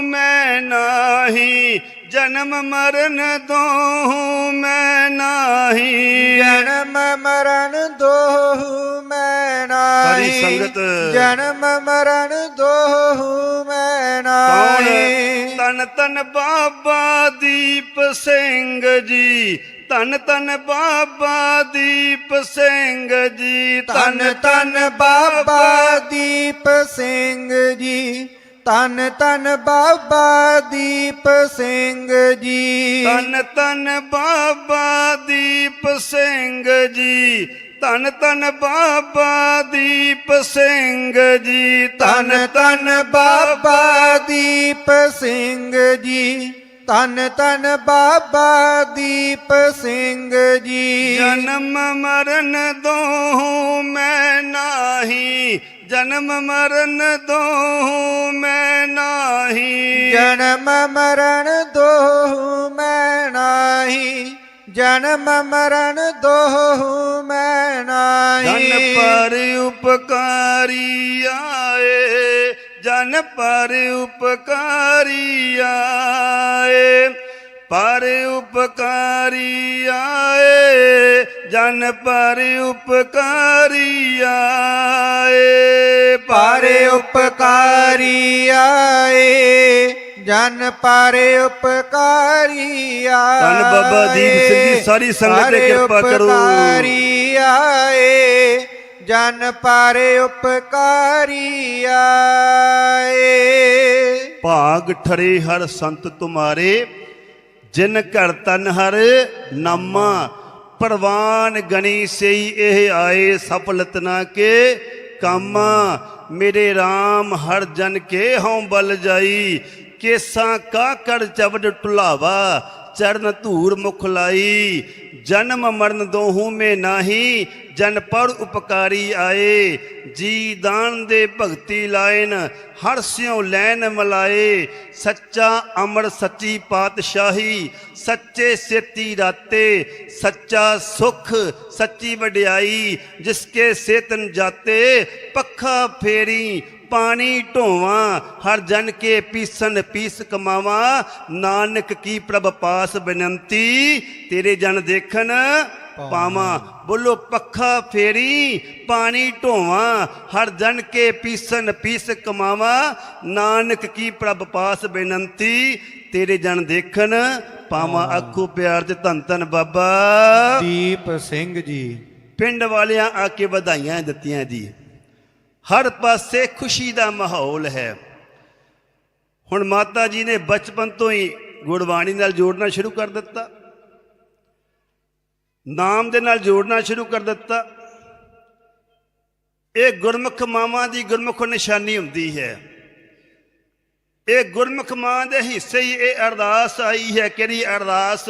ਮੈਂ ਨਾਹੀ ਜਨਮ ਮਰਨ ਦੋਹੂ ਮੈਂ ਨਾਹੀ। ਜਨਮ ਮਰਨ ਦੋਹੁ ਮੈਂ ਨਾਹੀ। ਸਾਰੀ ਸੰਗਤ। ਜਨਮ ਮਰਨ ਦੋਹੁ ਮੈਂ ਨਾਹੀ। ਤਨ ਤਨ ਬਾਬਾ ਦੀਪ ਸਿੰਘ ਜੀ। ਤਨ ਤਨ ਬਾਬਾ ਦੀਪ ਸਿੰਘ ਜੀ। ਤਨ ਤਨ ਬਾਬਾ ਦੀਪ ਸਿੰਘ ਜੀ। ਤਨ ਤਨ ਬਾਬਾ ਦੀਪ ਸਿੰਘ ਜੀ। ਤਨ ਤਨ ਬਾਬਾ ਦੀਪ ਸਿੰਘ ਜੀ। ਤਨ ਤਨ ਬਾਬਾ ਦੀਪ ਸਿੰਘ ਜੀ। ਤਨ ਤਨ ਬਾਬਾ ਦੀਪ ਸਿੰਘ ਜੀ। ਤਨ ਤਨ ਬਾਬਾ ਦੀਪ ਸਿੰਘ ਜੀ। ਜਨਮ ਮਰਨ ਦੋਹੂ ਮੈਂ ਨਾਹੀ। ਜਨਮ ਮਰਨ ਦੋਹੂ ਮੈਂ ਨਾਹੀ। ਜਨਮ ਮਰਨ ਦੋਹੁ ਮੈਂ ਨਾਹੀ। ਜਨਮ ਮਰਨ ਦੋਹੁ ਮੈਂ ਨਾਹੀ। ਜਨ ਪਰ ਉਪਕਾਰੀ ਆਏ ਜਨ ਪਰ ਉਪਕਾਰੀ ਆਏ। ਪਰ ਉਪਕਾਰੀ ਆਏ ਜਨ ਪਰ ਉਪਕਾਰੀ ਆਏ। ਪਰ ਉਪਕਾਰੀ ਆਏ ਜਨ ਪਰ ਉਪਕਾਰੀ ਆਏ। ਧੰਨ ਬਾਬਾ ਦੀਪ ਸਿੰਘ ਜੀ, ਸਾਰੀ ਸੰਗਤ ਤੇ ਕਿਰਪਾ ਕਰੋ। ਉਪਕਾਰੀ ਆਏ ਜਨ ਪਰ ਉਪਕਾਰੀ ਆਏ। ਭਾਗ ਠਰੇ ਹਰ ਸੰਤ ਤੁਮਾਰੇ। ਜਿਨ ਘਰ ਤਨ ਹਰ ਨਾਮਾ ਪ੍ਰਵਾਨ ਗਣੀ ਸਈ ਇਹ ਆਏ ਸਫਲਤ ਨਾ ਕੇ ਕਾਮਾ। ਮੇਰੇ RAM ਹਰ ਜਨ ਕੇ ਹਉ ਬਲ ਜਾਈ, ਕੇਸਾਂ ਕਾ ਕੜ ਚਵੜ ਟੁਲਾਵਾ, ਚਰਨ ਧੂਰ ਮੁਖ ਲਾਈ। ਜਨਮ ਮਰਨ ਦੋਹੂ ਮੇ ਨਾਹੀ, ਜਨ ਪਰ ਉਪਕਾਰੀ ਆਏ। ਜੀ ਦਾਨ ਦੇ ਭਗਤੀ ਲਾਇਨ, ਹਰ ਸਿਉ ਲੈਨ ਮਲਾਏ। ਸੱਚਾ ਅਮਰ ਸੱਚੀ ਪਾਤਸ਼ਾਹੀ, ਸੱਚੇ ਸੇਤੀ ਰਾਤੇ। ਸੱਚਾ ਸੁਖ ਸੱਚੀ ਵਡਿਆਈ ਜਿਸਕੇ ਸੇਤਨ ਜਾਤੇ, ਪੱਖਾ ਫੇਰੀ ਪਾਣੀ ਢੋਵਾਂ ਹਰ ਜਨ ਕੇ ਪੀਸਨ ਪੀਸ ਕਮਾਵਾਂ। ਨਾਨਕ ਕੀ ਪ੍ਰਭ ਪਾਸ ਬੇਨੰਤੀ ਤੇਰੇ ਜਨ ਦੇਖਣ ਪਾਵਾਂ। ਬੋਲੋ ਪੱਖਾ ਫੇਰੀ ਪਾਣੀ ਢੋਵਾਂ ਹਰ ਜਨ ਕੇ ਪੀਸਨ ਪੀਸ ਕਮਾਵਾਂ। ਨਾਨਕ ਕੀ ਪ੍ਰਭ ਪਾਸ ਬੇਨੰਤੀ ਤੇਰੇ ਜਨ ਦੇਖਣ ਪਾਵਾਂ। ਆਖੋ ਪਿਆਰ ਤੇ ਧੰਨ ਧੰਨ ਬਾਬਾ। ਦੀਪ ਸਿੰਘ ਜੀ। ਪਿੰਡ ਵਾਲਿਆਂ ਆ ਕੇ ਵਧਾਈਆਂ ਦਿੱਤੀਆਂ ਜੀ। ਹਰ ਪਾਸੇ ਖੁਸ਼ੀ ਦਾ ਮਾਹੌਲ ਹੈ। ਹੁਣ ਮਾਤਾ ਜੀ ਨੇ ਬਚਪਨ ਤੋਂ ਹੀ ਗੁਰਬਾਣੀ ਨਾਲ ਜੋੜਨਾ ਸ਼ੁਰੂ ਕਰ ਦਿੱਤਾ। ਨਾਮ ਦੇ ਨਾਲ ਜੋੜਨਾ ਸ਼ੁਰੂ ਕਰ ਦਿੱਤਾ। ਇਹ ਗੁਰਮੁਖ ਮਾਵਾਂ ਦੀ ਗੁਰਮੁਖ ਨਿਸ਼ਾਨੀ ਹੁੰਦੀ ਹੈ। ਇਹ ਗੁਰਮੁਖ ਮਾਂ ਦੇ ਹਿੱਸੇ ਹੀ ਇਹ ਅਰਦਾਸ ਆਈ ਹੈ ਕਿਹੜੀ ਅਰਦਾਸ,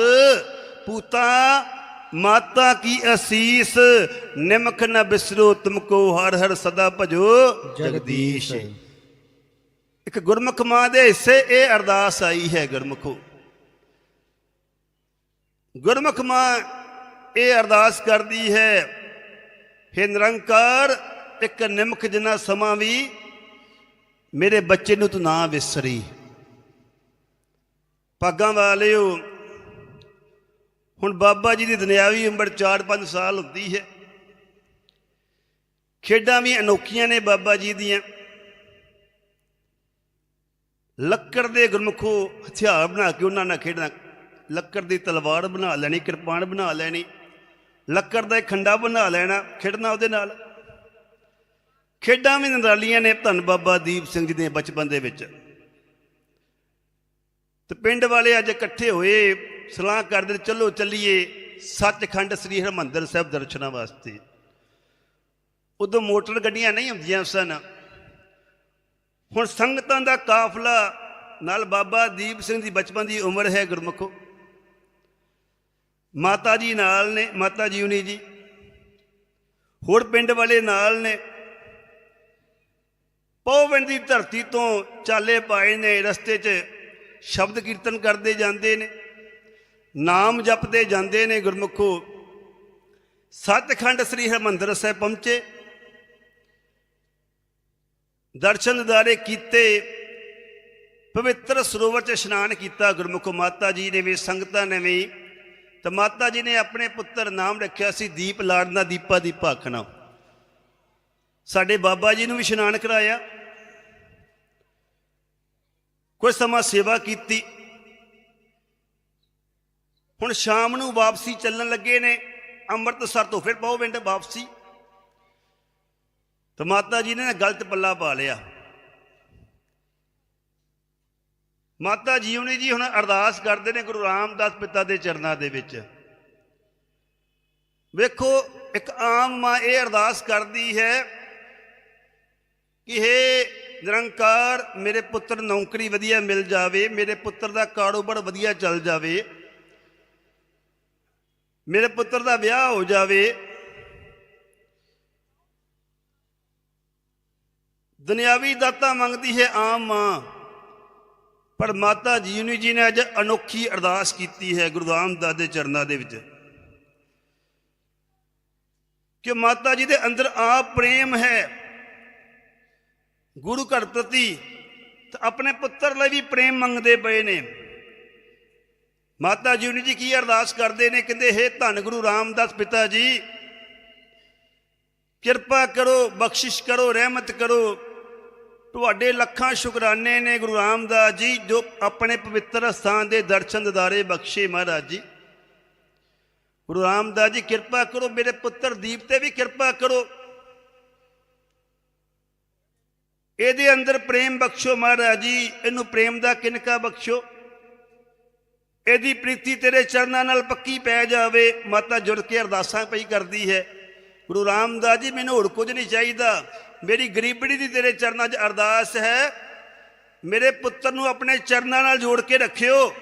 ਪੂਤਾ ਮਾਤਾ ਕੀ ਅਸੀਸ ਨਿਮਕ ਨ ਬਿਸਰੋ ਤੁਮਕੋ ਹਰ ਹਰ ਸਦਾ ਭਜੋ ਜਗਦੀਸ਼। ਇੱਕ ਗੁਰਮੁਖ ਮਾਂ ਦੇ ਹਿੱਸੇ ਇਹ ਅਰਦਾਸ ਆਈ ਹੈ ਗੁਰਮੁਖੋ। ਗੁਰਮੁਖ ਮਾਂ ਇਹ ਅਰਦਾਸ ਕਰਦੀ ਹੈ ਹੇ ਨਿਰੰਕਾਰ ਇੱਕ ਨਿਮਕ ਜਿੰਨਾ ਸਮਾਂ ਵੀ ਮੇਰੇ ਬੱਚੇ ਨੂੰ ਤੂੰ ਨਾ ਵਿਸਰੀ। ਪਾਗਾਂ ਵਾਲਿਓ ਹੁਣ ਬਾਬਾ ਜੀ ਦੀ ਦੁਨਿਆਵੀ ਉਮਰ 4-5 ਸਾਲ ਹੁੰਦੀ ਹੈ। ਖੇਡਾਂ ਵੀ ਅਨੋਖੀਆਂ ਨੇ ਬਾਬਾ ਜੀ ਦੀਆਂ। ਲੱਕੜ ਦੇ ਗੁਰਮੁਖੋ ਹਥਿਆਰ ਬਣਾ ਕੇ ਉਹਨਾਂ ਨਾਲ ਖੇਡਣਾ ਲੱਕੜ ਦੀ ਤਲਵਾਰ ਬਣਾ ਲੈਣੀ, ਕਿਰਪਾਨ ਬਣਾ ਲੈਣੀ। ਲੱਕੜ ਦਾ ਇੱਕ ਖੰਡਾ ਬਣਾ ਲੈਣਾ, ਖੇਡਣਾ ਉਹਦੇ ਨਾਲ। ਖੇਡਾਂ ਵੀ ਨੰਦਾਲੀਆਂ ਨੇ ਧੰਨ ਬਾਬਾ ਦੀਪ ਸਿੰਘ ਜੀ ਦੇ ਬਚਪਨ ਦੇ ਵਿੱਚ। ਤੇ ਪਿੰਡ ਵਾਲੇ ਅੱਜ ਇਕੱਠੇ ਹੋਏ। ਸਲਾਹ ਕਰਦੇ ਨੇ, ਚਲੋ ਚੱਲੀਏ। ਸੱਚਖੰਡ ਸ੍ਰੀ ਹਰਿਮੰਦਰ ਸਾਹਿਬ ਦਰਸ਼ਨਾਂ ਵਾਸਤੇ। ਉਦੋਂ ਮੋਟਰ ਗੱਡੀਆਂ ਨਹੀਂ ਹੁੰਦੀਆਂ ਸਨ। ਹੁਣ ਸੰਗਤਾਂ ਦਾ ਕਾਫਲਾ ਨਾਲ ਬਾਬਾ ਦੀਪ ਸਿੰਘ ਦੀ ਬਚਪਨ ਦੀ ਉਮਰ ਹੈ ਗੁਰਮੁਖੋ। ਮਾਤਾ ਜੀ ਨਾਲ ਨੇ ਮਾਤਾ ਜੀ ਜੀ। ਹੋਰ ਪਿੰਡ ਵਾਲੇ ਨਾਲ ਨੇ। ਪੌਵਨ ਦੀ ਧਰਤੀ ਤੋਂ ਚਾਲੇ ਪਾਏ ਨੇ ਰਸਤੇ 'ਚ ਸ਼ਬਦ ਕੀਰਤਨ ਕਰਦੇ ਜਾਂਦੇ ਨੇ। ਨਾਮ ਜਪਦੇ ਜਾਂਦੇ ਨੇ ਗੁਰਮੁਖੋ। ਸੱਚਖੰਡ ਸ੍ਰੀ ਹਰਿਮੰਦਰ ਸਾਹਿਬ ਪਹੁੰਚੇ। ਦਰਸ਼ਨ ਦਿਦਾਰੇ ਕੀਤੇ। ਪਵਿੱਤਰ ਸਰੋਵਰ 'ਚ ਇਸ਼ਨਾਨ ਕੀਤਾ ਗੁਰਮੁਖ ਮਾਤਾ ਜੀ ਨੇ ਵੀ, ਸੰਗਤਾਂ ਨੇ ਵੀ। ਤੇ ਮਾਤਾ ਜੀ ਨੇ ਆਪਣੇ ਪੁੱਤਰ ਨਾਮ ਰੱਖਿਆ ਸੀ ਦੀਪ ਲਾੜਨਾ ਦੀਪਾ ਦੀਪਾ ਆਖਣਾ ਸਾਡੇ ਬਾਬਾ ਜੀ ਨੂੰ ਵੀ ਇਸ਼ਨਾਨ ਕਰਾਇਆ। ਕੁਝ ਸਮਾਂ ਸੇਵਾ ਕੀਤੀ। ਹੁਣ ਸ਼ਾਮ ਨੂੰ ਵਾਪਸੀ ਚੱਲਣ ਲੱਗੇ ਨੇ, ਅੰਮ੍ਰਿਤਸਰ ਤੋਂ ਫਿਰ ਪਾਉ ਪਿੰਡ ਵਾਪਸੀ। ਤਾਂ ਮਾਤਾ ਜੀ ਨੇ ਗਲਤ ਪੱਲਾ ਪਾ ਲਿਆ। ਮਾਤਾ ਜੀ ਉਹਨੇ ਜੀ ਹੁਣ ਅਰਦਾਸ ਕਰਦੇ ਨੇ ਗੁਰੂ ਰਾਮਦਾਸ ਪਿਤਾ ਦੇ ਚਰਨਾਂ ਦੇ ਵਿੱਚ। ਵੇਖੋ, ਇੱਕ ਆਮ ਮਾਂ ਇਹ ਅਰਦਾਸ ਕਰਦੀ ਹੈ ਕਿ ਹੇ ਨਿਰੰਕਾਰ, ਮੇਰੇ ਪੁੱਤਰ ਨੌਕਰੀ ਵਧੀਆ ਮਿਲ ਜਾਵੇ, ਮੇਰੇ ਪੁੱਤਰ ਦਾ ਕਾਰੋਬਾਰ ਵਧੀਆ ਚੱਲ ਜਾਵੇ। ਮੇਰੇ ਪੁੱਤਰ ਦਾ ਵਿਆਹ ਹੋ ਜਾਵੇ। ਦੁਨਿਆਵੀ ਦਾਤਾ ਮੰਗਦੀ ਹੈ ਆਮ ਮਾਂ। ਪਰ ਮਾਤਾ ਜੀਵਨੀ ਜੀ ਨੇ ਅੱਜ ਅਨੋਖੀ ਅਰਦਾਸ ਕੀਤੀ ਹੈ ਗੁਰੂ ਰਾਮਦਾਸ ਦੇ ਚਰਨਾਂ ਦੇ ਵਿੱਚ। ਕਿ ਮਾਤਾ ਜੀ ਦੇ ਅੰਦਰ ਆਪ ਪ੍ਰੇਮ ਹੈ। ਗੁਰੂ ਘਰ ਪ੍ਰਤੀ ਤੇ ਆਪਣੇ ਪੁੱਤਰ ਲਈ ਵੀ ਪ੍ਰੇਮ ਮੰਗਦੇ ਪਏ ਨੇ। ਮਾਤਾ ਜੀਵਨੀ ਜੀ ਕੀ ਅਰਦਾਸ ਕਰਦੇ ਨੇ? ਕਹਿੰਦੇ, ਹੈ ਧੰਨ ਗੁਰੂ ਰਾਮਦਾਸ ਪਿਤਾ ਜੀ, ਕਿਰਪਾ ਕਰੋ, ਬਖਸ਼ਿਸ਼ ਕਰੋ, ਰਹਿਮਤ ਕਰੋ। ਤੁਹਾਡੇ ਲੱਖਾਂ ਸ਼ੁਕਰਾਨੇ ਨੇ ਗੁਰੂ ਰਾਮਦਾਸ ਜੀ, ਜੋ ਆਪਣੇ ਪਵਿੱਤਰ ਸਥਾਨ ਦੇ ਦਰਸ਼ਨ ਦਿਦਾਰੇ ਬਖਸ਼ੇ ਮਹਾਰਾਜ ਜੀ। ਗੁਰੂ ਰਾਮਦਾਸ ਜੀ, ਕਿਰਪਾ ਕਰੋ, ਮੇਰੇ ਪੁੱਤਰ ਦੀਪ ਤੇ ਵੀ ਕਿਰਪਾ ਕਰੋ। ਇਹਦੇ ਅੰਦਰ ਪ੍ਰੇਮ ਬਖਸ਼ੋ ਮਹਾਰਾਜ ਜੀ, ਇਹਨੂੰ ਪ੍ਰੇਮ ਦਾ ਕਿਨਕਾ ਬਖਸ਼ੋ। ਇਹਦੀ ਪ੍ਰੀਤੀ ਤੇਰੇ ਚਰਨਾਂ ਨਾਲ ਪੱਕੀ ਪੈ ਜਾਵੇ। ਮਾਤਾ ਜੁੜ ਕੇ ਅਰਦਾਸਾਂ ਪਈ ਕਰਦੀ ਹੈ। ਗੁਰੂ ਰਾਮਦਾਸ ਜੀ, ਮੈਨੂੰ ਹੋਰ ਕੁਝ ਨਹੀਂ ਚਾਹੀਦਾ। ਮੇਰੀ ਗਰੀਬੜੀ ਦੀ ਤੇਰੇ ਚਰਨਾਂ 'ਚ ਅਰਦਾਸ ਹੈ। ਮੇਰੇ ਪੁੱਤਰ ਨੂੰ ਆਪਣੇ ਚਰਨਾਂ ਨਾਲ ਜੋੜ ਕੇ ਰੱਖਿਓ।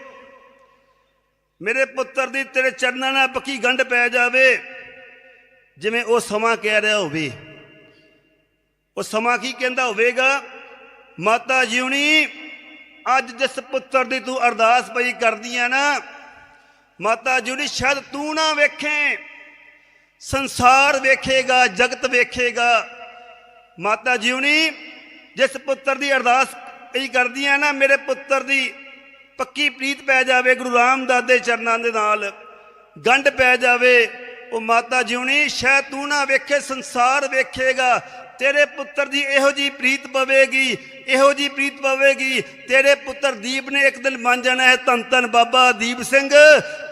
ਮੇਰੇ ਪੁੱਤਰ ਦੀ ਤੇਰੇ ਚਰਨਾਂ ਨਾਲ ਪੱਕੀ ਗੰਢ ਪੈ ਜਾਵੇ। ਜਿਵੇਂ ਉਹ ਸਮਾਂ ਕਹਿ ਰਿਹਾ ਹੋਵੇ। ਉਹ ਸਮਾਂ ਕੀ ਕਹਿੰਦਾ ਹੋਵੇਗਾ? ਮਾਤਾ ਜੀਉਣੀ ਅੱਜ ਜਿਸ ਪੁੱਤਰ ਦੀ ਤੂੰ ਅਰਦਾਸ ਪਈ ਕਰਦੀ ਕਰਦੀਆਂ ਨਾ, ਮਾਤਾ ਜੀਉਣੀ ਸ਼ਾਇਦ ਤੂੰ ਨਾ ਵੇਖੇ, ਸੰਸਾਰ ਵੇਖੇਗਾ, ਜਗਤ ਵੇਖੇਗਾ। ਮਾਤਾ ਜੀਉਣੀ ਜਿਸ ਪੁੱਤਰ ਦੀ ਅਰਦਾਸ ਪਈ ਕਰਦੀ ਕਰਦੀਆਂ ਨਾ, ਮੇਰੇ ਪੁੱਤਰ ਦੀ ਪੱਕੀ ਪ੍ਰੀਤ ਪੈ ਜਾਵੇ, ਗੁਰੂ ਰਾਮਦਾਸ ਦੇ ਚਰਨਾਂ ਦੇ ਨਾਲ, ਗੰਢ ਪੈ ਜਾਵੇ ਉਹ ਮਾਤਾ ਜਿਉਣੀ ਸ਼ਾਇਦ ਤੂੰ ਨਾ ਵੇਖੇ ਸੰਸਾਰ ਵੇਖੇਗਾ। ਤੇਰੇ ਪੁੱਤਰ ਦੀ ਇਹੋ ਜੀ ਪ੍ਰੀਤ ਪਵੇਗੀ ਇਹੋ ਜੀ ਪ੍ਰੀਤ ਪਵੇਗੀ। ਤੇਰੇ ਪੁੱਤਰ ਦੀਪ ਨੇ ਇੱਕ ਦਿਨ ਮੰਨ ਜਾਣਾ ਹੈ ਧੰਨ ਧੰਨ ਬਾਬਾ ਦੀਪ ਸਿੰਘ।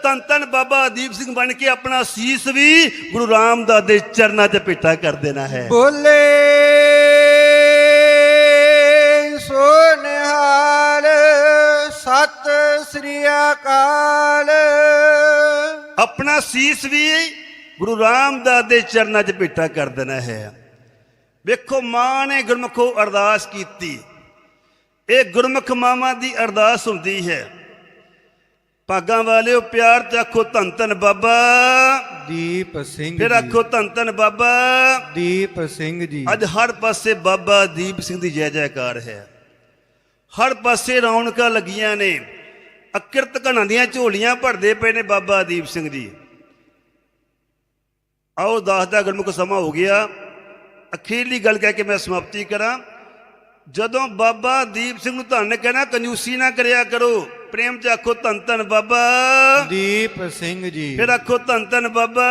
ਧੰਨ ਧੰਨ ਬਾਬਾ ਦੀਪ ਸਿੰਘ ਬਣ ਕੇ ਆਪਣਾ ਸੀਸ ਵੀ ਗੁਰੂ ਰਾਮਦਾਸ ਦੇ ਚਰਨਾਂ 'ਚ ਭੇਟਾ ਕਰ ਦੇਣਾ ਹੈ। ਬੋਲੇ ਸੋ ਨਿਹਾਲ ਸਤ ਸ੍ਰੀ ਅਕਾਲ। ਆਪਣਾ ਸੀਸ ਵੀ ਗੁਰੂ ਰਾਮਦਾਸ ਦੇ ਚਰਨਾਂ 'ਚ ਭੇਟਾ ਕਰ ਦੇਣਾ ਹੈ। ਵੇਖੋ ਮਾਂ ਨੇ ਗੁਰਮੁਖੋ ਅਰਦਾਸ ਕੀਤੀ। ਇਹ ਗੁਰਮੁਖ ਮਾਵਾਂ ਦੀ ਅਰਦਾਸ ਹੁੰਦੀ ਹੈ। ਭਾਗਾਂ ਵਾਲਿਓ ਪਿਆਰ ਤੇ ਆਖੋ ਧੰਨ ਧੰਨ ਬਾਬਾ। ਦੀਪ ਸਿੰਘ ਫਿਰ ਆਖੋ ਧੰਨ ਧੰਨ ਬਾਬਾ। ਦੀਪ ਸਿੰਘ ਜੀ। ਅੱਜ ਹਰ ਪਾਸੇ ਬਾਬਾ ਦੀਪ ਸਿੰਘ ਦੀ ਜੈ ਜੈਕਾਰ ਹੈ। ਹਰ ਪਾਸੇ ਰੌਣਕਾਂ ਲੱਗੀਆਂ ਨੇ। ਅਕਿਰਤ ਘਣਾਂ ਦੀਆਂ ਝੋਲੀਆਂ ਭਰਦੇ ਪਏ ਨੇ ਬਾਬਾ ਦੀਪ ਸਿੰਘ ਜੀ। ਆਓ ਦਾਸ ਦਾ ਗੁਰਮੁਖ ਸਮਾਂ ਹੋ ਗਿਆ। ਅਖੀਰਲੀ ਗੱਲ ਕਹਿ ਕੇ ਮੈਂ ਸਮਾਪਤੀ ਕਰਾਂ। ਜਦੋਂ ਬਾਬਾ ਦੀਪ ਸਿੰਘ ਨੂੰ ਧੰਨ ਕਹਿਣਾ ਕੰਜੂਸੀ ਨਾ ਕਰਿਆ ਕਰੋ। ਪ੍ਰੇਮ ਚ ਆਖੋ ਧੰਨ ਧੰਨ ਬਾਬਾ। ਦੀਪ ਸਿੰਘ ਜੀ। ਫਿਰ ਆਖੋ ਧੰਨ ਧੰਨ ਬਾਬਾ।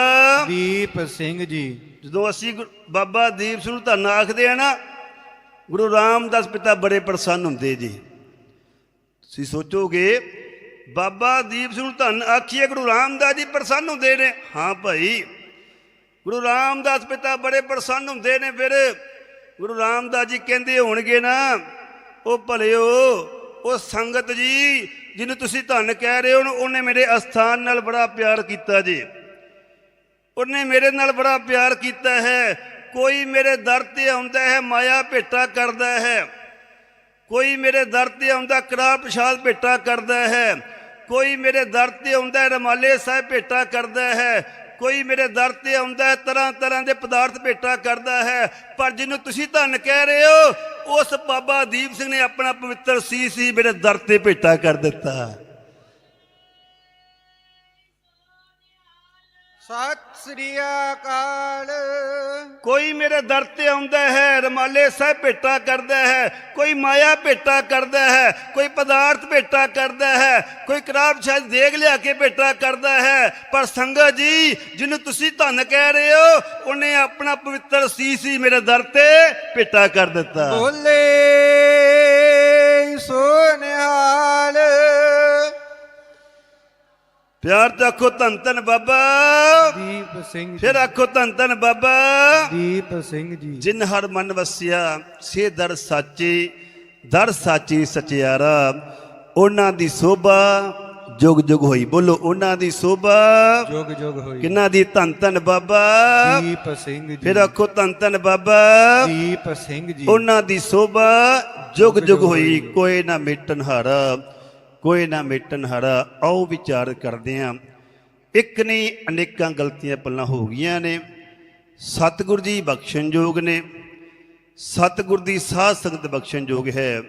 ਦੀਪ ਸਿੰਘ ਜੀ। ਜਦੋਂ ਅਸੀਂ ਬਾਬਾ ਦੀਪ ਸਿੰਘ ਨੂੰ ਧੰਨ ਆਖਦੇ ਆ ਨਾ ਗੁਰੂ ਰਾਮਦਾਸ ਪਿਤਾ ਬੜੇ ਪ੍ਰਸੰਨ ਹੁੰਦੇ ਜੀ। ਤੁਸੀਂ ਸੋਚੋਗੇ ਬਾਬਾ ਦੀਪ ਸਿੰਘ ਨੂੰ ਧੰਨ ਆਖੀਏ ਗੁਰੂ ਰਾਮਦਾਸ ਜੀ ਪ੍ਰਸੰਨ ਹੁੰਦੇ ਨੇ। ਹਾਂ ਭਾਈ। ਗੁਰੂ ਰਾਮਦਾਸ ਪਿਤਾ ਬੜੇ ਪ੍ਰਸੰਨ ਹੁੰਦੇ ਨੇ ਫਿਰ। ਗੁਰੂ ਰਾਮਦਾਸ ਜੀ ਕਹਿੰਦੇ ਹੋਣਗੇ ਨਾ, ਉਹ ਭਲਿਓ, ਉਹ ਸੰਗਤ ਜੀ, ਜਿਹਨੂੰ ਤੁਸੀਂ ਧੰਨ ਕਹਿ ਰਹੇ ਹੋ ਉਹਨੂੰ- ਉਹਨੇ ਮੇਰੇ ਅਸਥਾਨ ਨਾਲ ਬੜਾ ਪਿਆਰ ਕੀਤਾ ਜੀ। ਉਹਨੇ ਮੇਰੇ ਨਾਲ ਬੜਾ ਪਿਆਰ ਕੀਤਾ ਹੈ। ਕੋਈ ਮੇਰੇ ਦਰ ਤੇ ਆਉਂਦਾ ਹੈ, ਮਾਇਆ ਭੇਟਾ ਕਰਦਾ ਹੈ। ਕੋਈ ਮੇਰੇ ਦਰ ਤੇ ਆਉਂਦਾ ਕਰਾ ਪ੍ਰਸ਼ਾਦ ਭੇਟਾ ਕਰਦਾ ਹੈ। ਕੋਈ ਮੇਰੇ ਦਰ ਤੇ ਆਉਂਦਾ ਹੈ ਰਮਾਲੇ ਸਾਹਿਬ ਭੇਟਾ ਕਰਦਾ ਹੈ। ਕੋਈ ਮੇਰੇ ਦਰ ਤੇ ਆਉਂਦਾ ਹੈ, ਤਰ੍ਹਾਂ ਤਰ੍ਹਾਂ ਦੇ ਪਦਾਰਥ ਭੇਟਾ ਕਰਦਾ ਹੈ। ਪਰ ਜਿਹਨੂੰ ਤੁਸੀਂ ਧੰਨ ਕਹਿ ਰਹੇ ਹੋ, ਉਸ ਬਾਬਾ ਦੀਪ ਸਿੰਘ ਨੇ ਆਪਣਾ ਪਵਿੱਤਰ ਸੀਸ ਹੀ ਮੇਰੇ ਦਰ ਤੇ ਭੇਟਾ ਕਰ ਦਿੱਤਾ। ਸਤਿ ਸ੍ਰੀ ਅਕਾਲ ਕੋਈ ਮੇਰੇ ਦਰ ਤੇ ਆਉਂਦਾ ਹੈ ਰਮਾਲੇ ਸਾਹਿਬ ਭੇਟਾ ਕਰਦਾ ਹੈ ਕੋਈ ਮਾਇਆ ਭੇਟਾ ਕਰਦਾ ਹੈ ਕੋਈ ਪਦਾਰਥ ਭੇਟਾ ਕਰਦਾ ਹੈ ਕੋਈ ਕਰਾਬ ਸ਼ਾਇਦ ਦੇਗ ਲਿਆ ਕੇ ਭੇਟਾ ਕਰਦਾ ਹੈ ਪਰ ਸੰਗਤ ਜੀ ਜਿਹਨੂੰ ਤੁਸੀਂ ਧੰਨ ਕਹਿ ਰਹੇ ਹੋ ਉਹਨੇ ਆਪਣਾ ਪਵਿੱਤਰ ਸੀਸ ਹੀ ਮੇਰੇ ਦਰ ਤੇ ਭੇਟਾ ਕਰ ਦਿੱਤਾ। ਬੋਲੇ ਪਿਆਰ ਤਾਂ ਆਖੋ ਧੰਨ ਧੰਨ ਬਾਬਾ। ਦੀਪ ਸਿੰਘ ਜੀ। ਫਿਰ ਆਖੋ ਧੰਨ ਧੰਨ ਬਾਬਾ। ਦੀਪ ਸਿੰਘ ਜੀ। ਜਿਨ ਹਰ ਮਨ ਵਸਿਆ ਸੇ ਦਰ ਸਾਚੇ ਦਰ ਸਾਚੀ ਸਚਿਆਰਾ। ਉਹਨਾਂ ਦੀ ਸੋਭਾ ਜੁਗ ਜੁਗ ਹੋਈ ਬੋਲੋ ਉਹਨਾਂ ਦੀ ਸੋਭਾ। ਜੋਗ ਜੋਗ ਹੋਈ। ਕਿੰਨਾ ਦੀ ਧੰਨ ਧੰਨ ਬਾਬਾ। ਦੀਪ ਸਿੰਘ ਜੀ। ਫਿਰ ਆਖੋ ਧੰਨ ਧੰਨ ਬਾਬਾ। ਦੀਪ ਸਿੰਘ ਜੀ। ਉਹਨਾਂ ਦੀ ਸੋਭਾ ਜੁਗ ਜੁਗ ਹੋਈ ਕੋਈ ਨਾ ਮੇਟਨ ਹਾਰਾ ਕੋਈ ਨਾ ਮੇਟਨ ਹਾਰਾ, ਆਓ ਵਿਚਾਰ ਕਰਦੇ ਆਂ। ਇੱਕ ਨਹੀਂ ਅਨੇਕਾਂ ਗਲਤੀਆਂ ਪਹਿਲਾਂ ਹੋ ਗਈਆਂ ਨੇ। ਸਤਿਗੁਰ ਜੀ ਬਖਸ਼ਣਯੋਗ ਨੇ। ਸਤਿਗੁਰ ਦੀ ਸਾਧ ਸੰਗਤ ਬਖਸ਼ਣਯੋਗ ਹੈ।